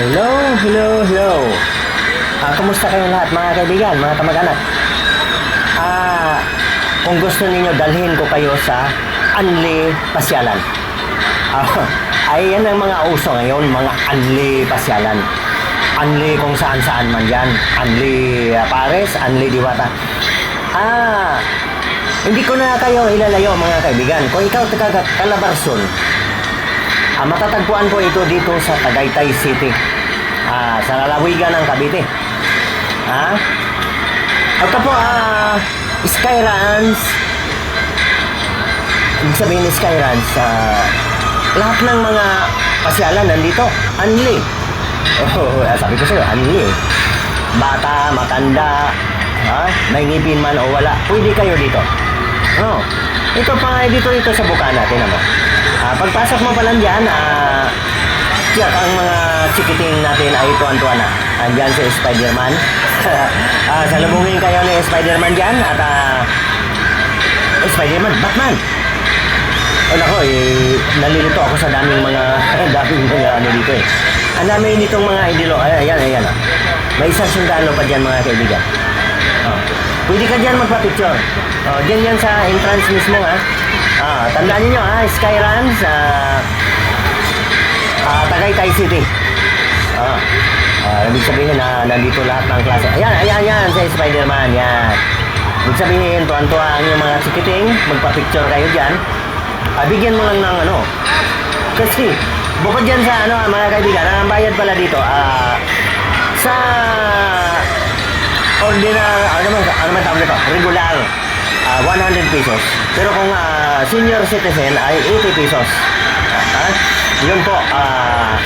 Hello, hello, hello. Ah, kumusta kayo lahat mga kaibigan, mga kamag-anak? Ah, kung gusto ninyo dalhin ko kayo sa Anli Pasyalan. Ah, ay yan ang mga uso ngayon, mga Anli Pasyalan. Anli kung saan-saan man yan. Anli ah, Pares, Anli Diwata. Ah, hindi ko na kayo ilalayo mga kaibigan. Kung ikaw taga Calabarzon, Ah, matatagpuan po ito dito sa Tagaytay City. Ah, sa lalawigan ng Cavite. Ha? Ito po, ah, Skyruns. Ibig sabihin ni Skyruns, ah, lahat ng mga pasyalan nandito. Anli. Oh, sabi ko sa'yo, anli. Bata, matanda, ha? may ngipin man o wala, pwede kayo dito. Oh. Ito pa dito ito sa Bukana, tinan mo. Ah, pagpasok mo pa lang dyan, ah, tiyak ang mga chikiting natin ay tuwan-tuwa na. Andyan si Spider-Man. ah, salubungin kayo ni Spider-Man dyan at ah, Spider-Man, Batman! O nako, eh, nalilito ako sa daming mga, daming mga ano dito eh. Ang dami nitong mga idolo. Ay, ayan, ayan. ah. May isang sundalo pa dyan mga kaibigan. Oh. Pwede ka dyan magpa-picture. Oh, dyan yan sa entrance mismo ha. Ah, tandaan niyo ha, Skyruns, ah, ah, Tagaytay City. Ah, ah, ibig sabihin na nandito lahat ng klase. Ayan, ayan, ayan, sa Spider-Man, yan. Ibig sabihin, tuwan-tuwa ang yung mga chikiting, magpa-picture kayo dyan. Ah, bigyan mo lang ng ano. Kasi, bukod dyan sa ano, mga kaibigan, ang bayad pala dito, ah, sa ordinary, ano naman, ano naman tawag nito? Regular, ah, 100 pesos. Pero kung ah, senior citizen ay 80 pesos. Ha? Yun po, ah,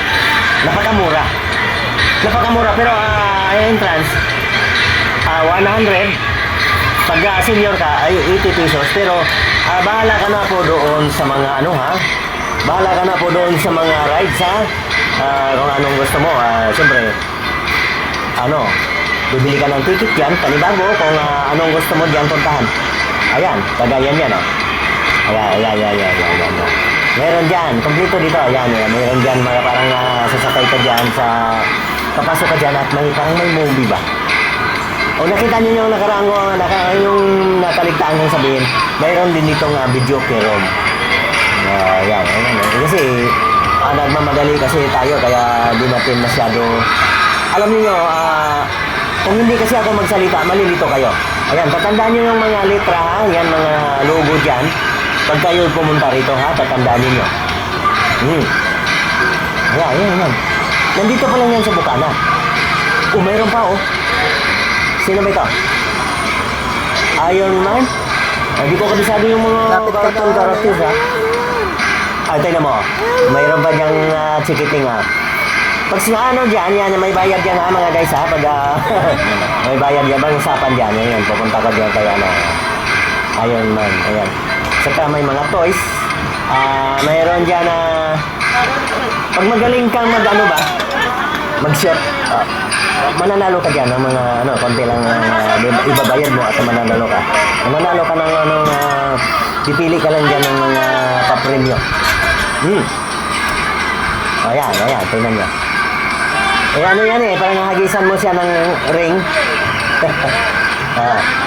napakamura. Napakamura, pero ah, entrance, ah, 100. Pag ah, senior ka ay 80 pesos. Pero ah, bahala ka na po doon sa mga ano ha. Bahala ka na po doon sa mga rides ha. Ah, kung anong gusto mo. Ah, Siyempre, ano, bibili ka ng ticket yan, panibago, kung ah, anong gusto mo diyan puntahan. Ayan, kagayan yan, oh. Ayan, ayan, ayan, ayan, ayan, ayan. Meron dyan, kompleto dito, ayan, ayan, meron dyan, mga parang ah, sasakay ka dyan sa, papasok ka dyan at may, parang may movie ba? O nakita niyo yung nakaraang ko, naka, yung nakaligtaan kong sabihin, mayroon din ditong uh, video room. Uh, yan, ayan, ayan. Kasi, ah, nagmamadali kasi tayo, kaya di natin masyado alam niyo, ah, kung hindi kasi ako magsalita, malilito kayo. Ayan, tatandaan niyo yung mga letra ha, yan mga logo dyan. Pag kayo pumunta rito ha, tatandaan niyo. Hmm. Ayan, ayan, ayan. Nandito pa lang yan sa Bukana. Oh, mayroon pa oh. Sino ba ito? Iron Man? Hindi ko kabisado yung mga Lapit cartoon characters ha. Ah, tingnan mo. Mayroon pa diyang uh, chikiting ha. Pag sa ano dyan, yan, may bayad dyan ha mga guys ha. Pag ah, may bayad yan, bang usapan dyan. Ayan, pupunta ka dyan kay ano. Iron Man, ayan. Saka may mga toys. Ah, mayroon dyan na pag magaling kang mag ano ba, mag-shot, ah, mananalo ka dyan ng mga ano, konti lang di- ibabayad mo at mananalo ka. Mananalo ka ng ano, uh, pipili ka lang dyan ng mga papremyo. Hmm. Ayan, ayan, tingnan nyo. Eh ano yan eh, parang hagisan mo siya ng ring. ah.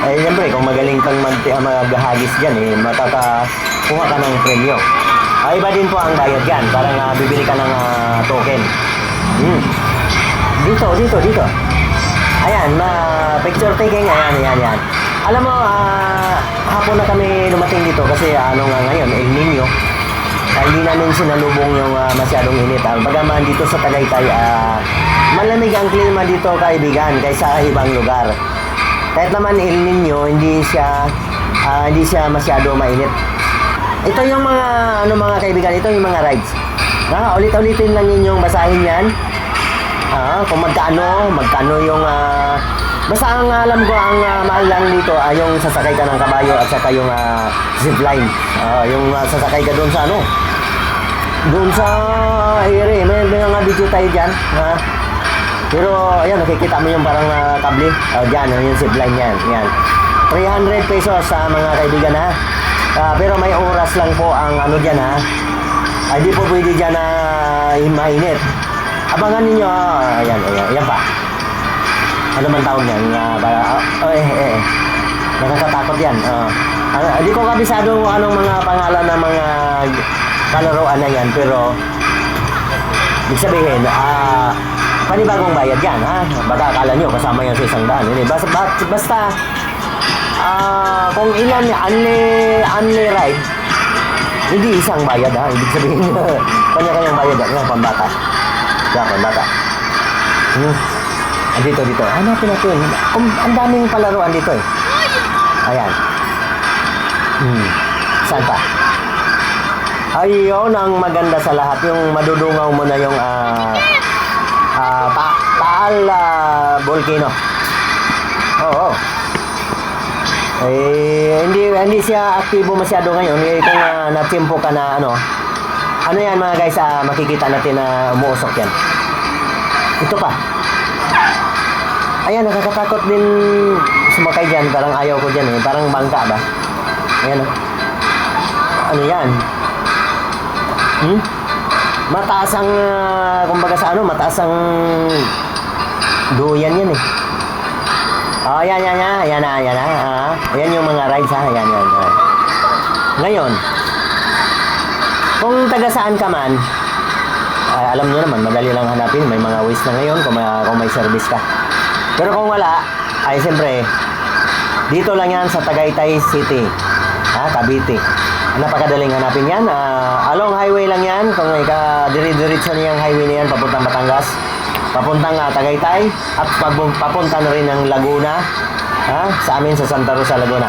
Eh, siyempre, kung magaling kang mag uh, maghahagis dyan, eh, makakakuha ka ng premyo. Ay, iba din po ang bayad dyan. Parang ah, bibili ka ng ah, token. Hmm. Dito, dito, dito. Ayan, ma picture taking. Ayan, ayan, ayan. Alam mo, ah, hapon na kami lumating dito kasi ah, ano nga ngayon, El Nino. Ah, hindi namin sinalubong yung ah, masyadong init. Ang bagaman dito sa Tagaytay, ah, malamig ang klima dito kaibigan kaysa ibang lugar. Kahit naman El Nino, hindi siya ah, hindi siya masyado mainit. Ito yung mga ano mga kaibigan, ito yung mga rides. Na, ulit-ulitin lang ninyong basahin 'yan. Ah, kung magkano, magkano yung ah, basta ang alam ko ang ah, mahal lang dito ay yung sasakay ka ng kabayo at saka yung ah, zipline. Ah, yung ah, sasakay ka doon sa ano? Doon sa area, may, may mga video tayo diyan, ha? Pero ayan, nakikita mo yung parang ah, kable. Uh, diyan, yung zipline yan. Yan. 300 pesos sa mga kaibigan ha. Ah, pero may oras lang po ang ano diyan ha. Ay di po pwede diyan na mainit. Abangan ninyo. ah, ayan, ayan. Ayan pa. Ano man tawag yan? Uh, para, oh, eh, eh, eh. Nakakatakot yan. ah. ano, hindi ko kabisado kung anong mga pangalan ng mga kalaruan na yan. Pero, ibig sabihin, ah, panibagong bayad yan, ha? Baka akala nyo, kasama yan sa isang daan. Hindi, basta, basta, ah, kung ilan, only, only ride, hindi isang bayad, ha? Ibig sabihin, kanya-kanyang bayad, ha? Yan, pambata. Yan, pambata. Hmm. Dito, dito. Hanapin natin. Um, ang daming palaruan dito, eh. Ayan. Hmm. Saan pa? Ayun ang maganda sa lahat. Yung madudungaw mo na yung ah ah pa Taal ah, Volcano. Oo. Eh, hindi hindi siya aktibo masyado ngayon. Eh, kung uh, natsimpo ka na ano, ano yan mga guys, ah, makikita natin na umuusok yan. Ito pa. Ayan, nakakatakot din sumakay dyan. Parang ayaw ko dyan eh. Parang bangka ba? Ayan oh. Ano yan? Hmm? Mataas ang, ah, kumbaga sa ano, mataas ang duyan yan eh. Oh, yan, yan, yan, yan na, yan na. Ah, ayan yung mga rides ha, yan, yan. yan. Ngayon, kung taga saan ka man, ay, alam nyo naman, madali lang hanapin. May mga ways na ngayon kung may, kung may service ka. Pero kung wala, ay siyempre, dito lang yan sa Tagaytay City. Ha, Cavite. Napakadaling hanapin yan. Ah, along highway lang yan. Kung ika diri-diretso niyang highway na yan, papuntang Batangas. Papuntang ah, Tagaytay. At papunta na rin ng Laguna. Ha, sa amin sa Santa Rosa, Laguna.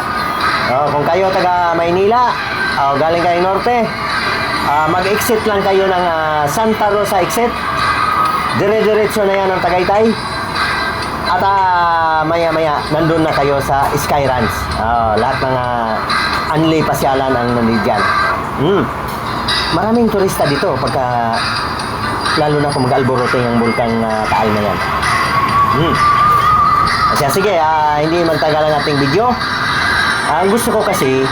Oh, kung kayo taga Maynila, oh, galing kayo norte, ah, mag-exit lang kayo ng ah, Santa Rosa exit. Dire-diretso na yan ng Tagaytay. At ah, maya-maya, nandun na kayo sa Skyruns. Ah, lahat ng uh, unli pasyalan ang nandiyan. Hmm. Maraming turista dito pagka lalo na kung mag-alborote yung bulkang ah, Taal na yan. Hmm. Kasi sige, ah, hindi magtagal ang ating video. Ang gusto ko kasi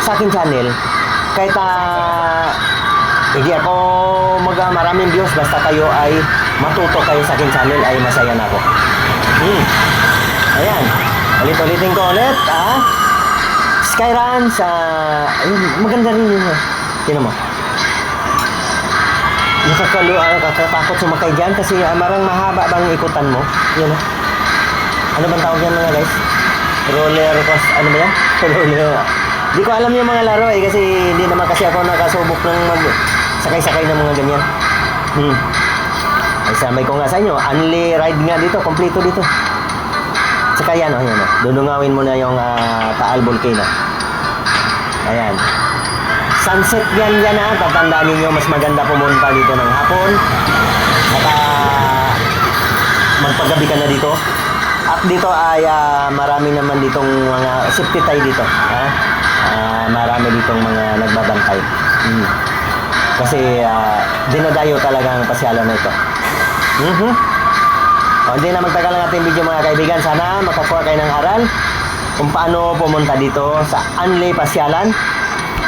sa aking channel, kahit ah, hindi ako mag ah, maraming views basta kayo ay matuto kayo sa aking channel ay masaya na ako. Hmm. Ayan. Ulit-ulitin ko ulit, ah. Skyrun sa... ayun, maganda rin yun. Tingnan mo. Nakakalo, ah, nakakatakot sumakay dyan kasi ah, marang mahaba bang ikutan mo. Yun ah. Ano bang tawag yan mga guys? Roller coaster, ano ba yan? Roller. Di ko alam yung mga laro eh kasi hindi naman kasi ako nakasubok ng mag sakay-sakay ng mga ganyan. Hmm. Ay samay ko nga sa inyo, only ride nga dito, kompleto dito. Saka yan o, yan o. Dudungawin mo na yung ah, Taal Volcano. Ayan. Sunset yan yan ha. Tatandaan ninyo, mas maganda pumunta dito ng hapon. Ah, magpagabi ka na dito. At dito ay ah, marami naman ditong mga safety tayo dito. Ha? Ah, marami ditong mga nagbabantay. Mm. Kasi ah, dinadayo talaga ang pasyalan na ito. Mhm. O, hindi na magtagal ang ating video mga kaibigan. Sana makakuha kayo ng aral kung paano pumunta dito sa Anlay Pasyalan.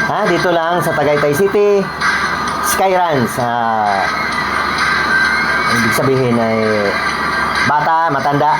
Ha, dito lang sa Tagaytay City, Skyruns. Ah, ibig sabihin ay bata, matanda,